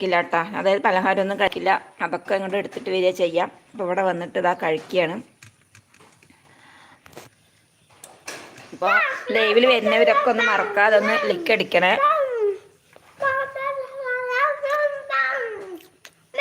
കഴിക്കില്ല കേട്ടോ അതായത് പലഹാരമൊന്നും കഴിക്കില്ല. അതൊക്കെ ഇങ്ങോട്ട് എടുത്തിട്ട് വരിക ചെയ്യാം. അപ്പോൾ ഇവിടെ വന്നിട്ട് ഇതാ കഴിക്കുകയാണ്. ഇപ്പോൾ ലൈവിൽ വരുന്നവരൊക്കെ ഒന്ന് മറക്കാതെ ഒന്ന് ലിക്ക് അടിക്കണേ.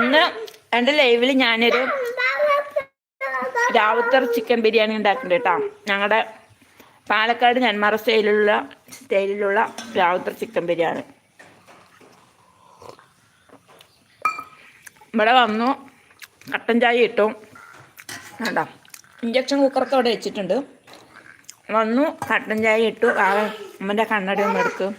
ഇന്ന് എന്റെ ലൈവിൽ ഞാനൊരു രാവുത്തർ ചിക്കൻ ബിരിയാണി ഉണ്ടാക്കുന്നുണ്ട് കേട്ടോ. ഞങ്ങളുടെ പാലക്കാട് നെന്മാറ സ്റ്റൈലിലുള്ള സ്റ്റൈലിലുള്ള രാവുത്തർ ചിക്കൻ ബിരിയാണി. ഇവിടെ വന്നു. കട്ടൻ ചായ ഇട്ടു. വേണ്ട ഇഞ്ചക്ഷൻ കുക്കറൊക്കെ അവിടെ വെച്ചിട്ടുണ്ട്. വന്നു കട്ടൻ ചായ ഇട്ടു. ആ അമ്മന്റെ കണ്ണടയൊന്നും എടുക്കും.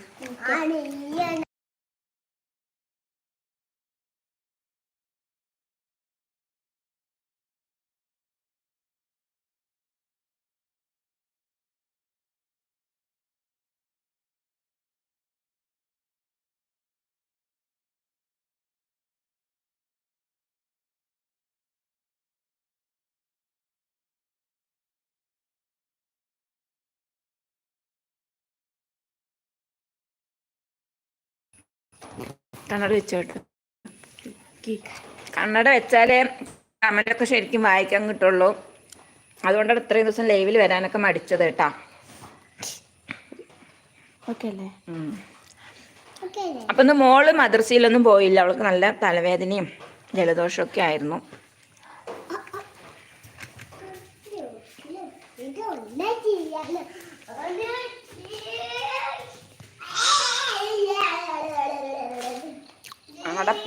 കണ്ണട വെച്ചോട്ട് കണ്ണട വെച്ചാലേ കമന്റൊക്കെ ശരിക്കും വായിക്കാൻ കിട്ടുള്ളൂ. അതുകൊണ്ടാണ് ഇത്രയും ദിവസം ലൈവിൽ വരാനൊക്കെ മടിച്ചത് കേട്ടാ. ഓക്കെ അല്ലേ? ഉം. അപ്പൊ ഇന്ന് മോൾ മദ്രസയിലൊന്നും പോയില്ല. അവൾക്ക് നല്ല തലവേദനയും ജലദോഷവും ഒക്കെ ആയിരുന്നു ഞങ്ങളുടെ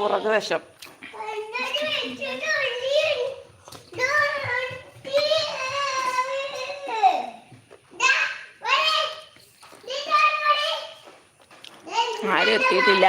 പുറകു വശം ആരും എത്തിയിട്ടില്ല.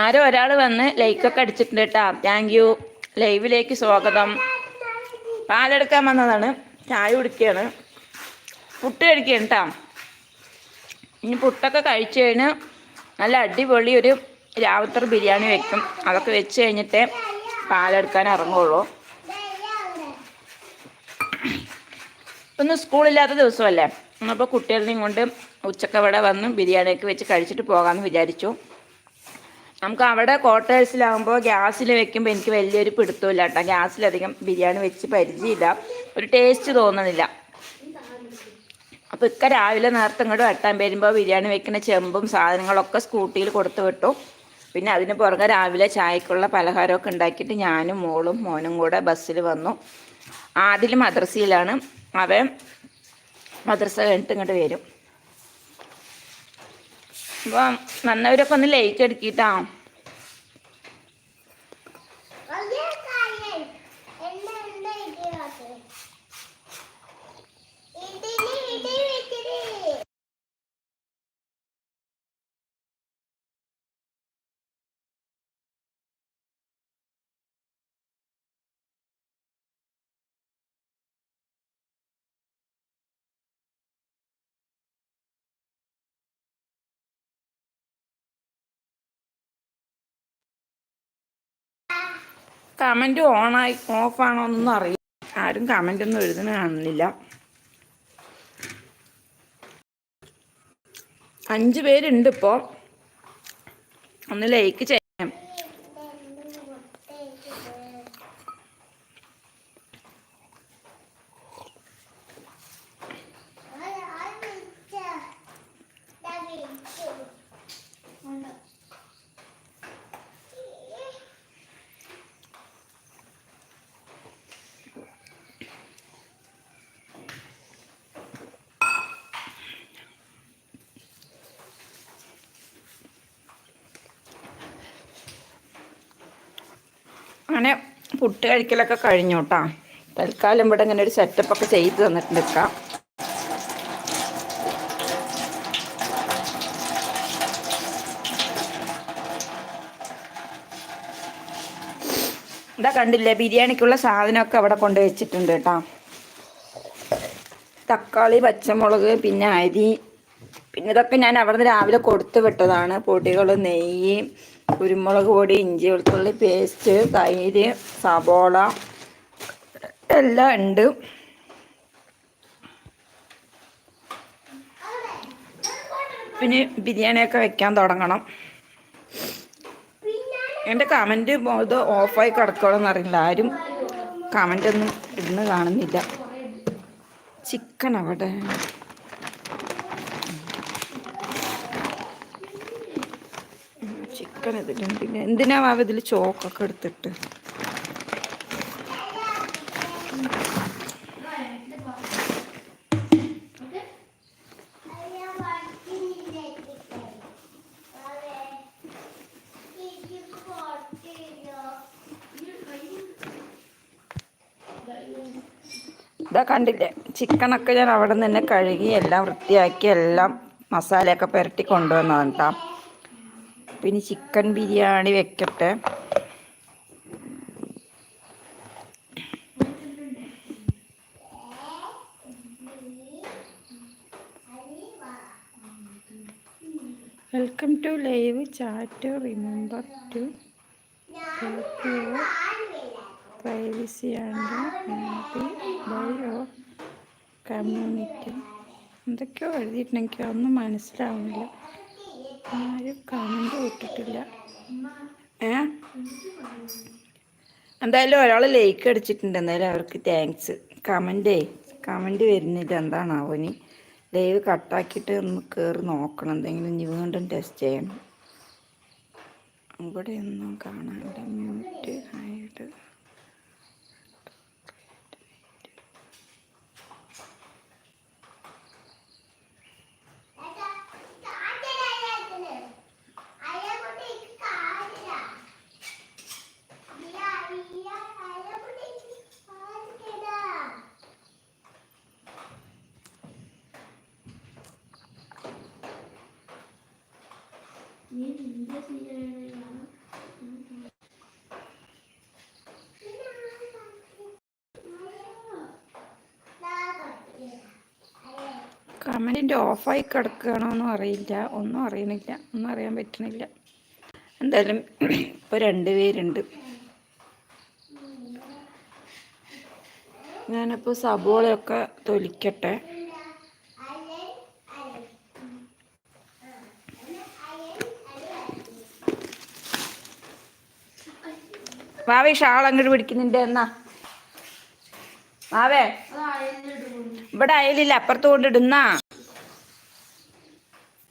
ആരോ ഒരാൾ വന്ന് ലൈക്കൊക്കെ അടിച്ചിട്ടുണ്ട് കേട്ടോ താങ്ക് യു ലൈവിലേക്ക് സ്വാഗതം. പാലെടുക്കാൻ വന്നതാണ്. ചായ കുടിക്കുകയാണ്. പുട്ട് കഴിക്കുകയാണ് കേട്ടോ ഇനി പുട്ടൊക്കെ കഴിച്ചു കഴിഞ്ഞ് നല്ല അടിപൊളി ഒരു രാവിലത്തെ ബിരിയാണി വെക്കും. അതൊക്കെ വെച്ച് കഴിഞ്ഞിട്ടേ പാലെടുക്കാൻ ഇറങ്ങുള്ളൂ. ഇപ്പം ഇന്ന് സ്കൂളില്ലാത്ത ദിവസമല്ലേ. അപ്പോൾ കുട്ടികളെയും കൊണ്ട് ഉച്ചയ്ക്ക് അവിടെ വന്ന് ബിരിയാണിയൊക്കെ വെച്ച് കഴിച്ചിട്ട് പോകാമെന്ന് വിചാരിച്ചു. നമുക്ക് അവിടെ ക്വാർട്ടേഴ്സിലാകുമ്പോൾ ഗ്യാസിൽ വെക്കുമ്പോൾ എനിക്ക് വലിയൊരു പിടുത്തമില്ല കേട്ടോ ഗ്യാസിലധികം ബിരിയാണി വെച്ച് പരിചയമില്ല. ഒരു ടേസ്റ്റ് തോന്നുന്നില്ല. അപ്പോൾ ഇക്ക രാവിലെ നേരത്തെ ഇങ്ങോട്ട് വെട്ടാൻ വരുമ്പോൾ ബിരിയാണി വെക്കുന്ന ചെമ്പും സാധനങ്ങളൊക്കെ സ്കൂട്ടിയിൽ കൊടുത്തു വിട്ടു. പിന്നെ അതിന് പുറകെ രാവിലെ ചായക്കുള്ള പലഹാരമൊക്കെ ഉണ്ടാക്കിയിട്ട് ഞാനും മോളും മോനും കൂടെ ബസ്സിൽ വന്നു. ആദ്യം മദ്രസയിലാണ്. അവൻ മദ്രസ കഴിഞ്ഞിട്ട് ഇങ്ങോട്ട് വരും. അപ്പം വന്നവരൊക്കെ ഒന്ന് ലൈക്ക് അടിക്കിട്ടാ കമന്റ് ഓണായി ഓഫാണോ എന്നൊന്നും അറിയില്ല. ആരും കമന്റ് ഒന്നും എഴുതുന്ന കാണുന്നില്ല. അഞ്ച് പേരുണ്ട് ഇപ്പോൾ ഒന്ന് ലൈക്ക് ചെയ്യാം. അങ്ങനെ പുട്ട് കഴിക്കലൊക്കെ കഴിഞ്ഞു കേട്ടോ തൽക്കാലം ഇവിടെ ഇങ്ങനെ ഒരു സെറ്റപ്പ് ഒക്കെ ചെയ്ത് തന്നിട്ടുണ്ട് ഇക്ക. ഇതാ കണ്ടില്ലേ ബിരിയാണിക്കുള്ള സാധനമൊക്കെ അവിടെ കൊണ്ട് വെച്ചിട്ടുണ്ട് കേട്ടോ തക്കാളി പച്ചമുളക് പിന്നെ അരി പിന്നെ ഇതൊക്കെ ഞാൻ അവിടുന്ന് രാവിലെ കൊടുത്തു വിട്ടതാണ്. പൊടികൾ നെയ്യ് കുരുമുളക് പൊടി ഇഞ്ചി വെളുത്തുള്ളി പേസ്റ്റ് തൈര് സബോള എല്ലാം ഉണ്ട്. പിന്നെ ബിരിയാണിയൊക്കെ വെക്കാൻ തുടങ്ങണം. എന്റെ കമന്റ് ഇത് ഓഫായി കിടക്കണമെന്ന് അറിയില്ല. ആരും കമന്റ് ഒന്നും ഇന്ന് കാണുന്നില്ല. ചിക്കൻ അവിടെ. ചിക്കൻ ഇതിലുണ്ട് പിന്നെ എന്തിനാ വാവ ഇതിൽ ചോക്കൊക്കെ എടുത്തിട്ട്? ഇതാ കണ്ടില്ലേ? ചിക്കനൊക്കെ ഞാൻ അവിടെ നിന്ന് തന്നെ കഴുകി എല്ലാം വൃത്തിയാക്കി എല്ലാം മസാലയൊക്കെ പുരട്ടി കൊണ്ടുവന്നതാണ് കേട്ടോ. പിന്നെ ചിക്കൻ ബിരിയാണി വെക്കട്ടെ. Welcome to live chat remember to privacy and happy by your community എന്തൊക്കെയോ എഴുതിയിട്ടുണ്ടെങ്കിൽ ഒന്നും മനസ്സിലാവുന്നില്ല. ആരും കമന്റ് വിട്ടിട്ടില്ല ഏ? എന്തായാലും ഒരാൾ ലൈക്ക് അടിച്ചിട്ടുണ്ട്. എന്തായാലും അവർക്ക് താങ്ക്സ് കമന്റേ കമന്റ് വരുന്നില്ല. എന്താണാവോ ഇനി? ലൈവ് കട്ടാക്കിയിട്ട് ഒന്ന് കയറി നോക്കണം. എന്തെങ്കിലും ഇനി വീണ്ടും ടെസ്റ്റ് ചെയ്യണം. ഇവിടെ ഒന്നും കാണാണ്ട് മ്യൂട്ട് ആയിട്ട് കമന്റിന്റെ ഓഫായി കിടക്കുകയാണോന്നും അറിയില്ല. ഒന്നും അറിയണില്ല. ഒന്നും അറിയാൻ പറ്റണില്ല. എന്തായാലും ഇപ്പൊ രണ്ട് പേരുണ്ട്. ഞാനിപ്പോൾ സബോളയൊക്കെ തൊലിക്കട്ടെ. വാവേ ഷാൾ അങ്ങോട്ട് പിടിക്കുന്നുണ്ട് എന്നാ. വാവേ ഇവിടെ അയലില്ല അപ്പുറത്ത് കൊണ്ടിടുന്ന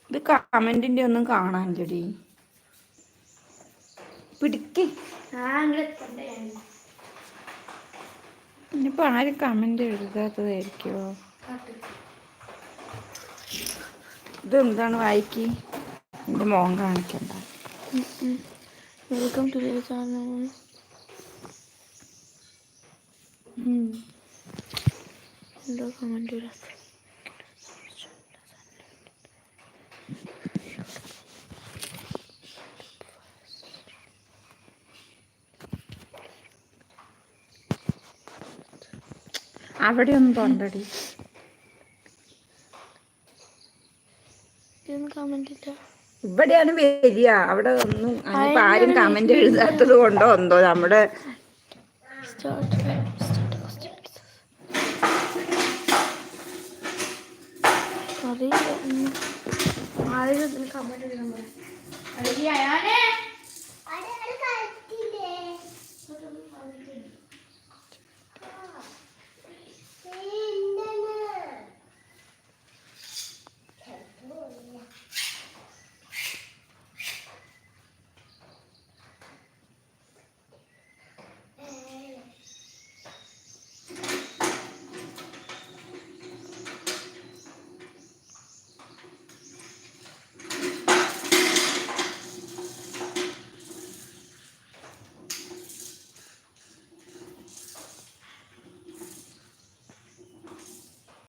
ഇത് കമന്റിന്റെ ഒന്നും കാണാനില്ലടി. പിടിക്ക്. ഇനിയിപ്പോ ആരും കമന്റ് എഴുതാത്തതായിരിക്കോ ഇത് എന്താണ് വായിക്ക്? എന്റെ മോൻ കാണിക്കണ്ട. വെൽക്കം ടു കമന്റ് വരാത്ത അവിടെ ഒന്നും തോന്നടി ഇവിടെയാണ് വരിക. അവിടെ ഒന്നും ആരും കമന്റ് എഴുതാത്തത് കൊണ്ടോ എന്തോ നമ്മുടെ हमारे हमारे जो दिल का हमारे अरे ये आया ने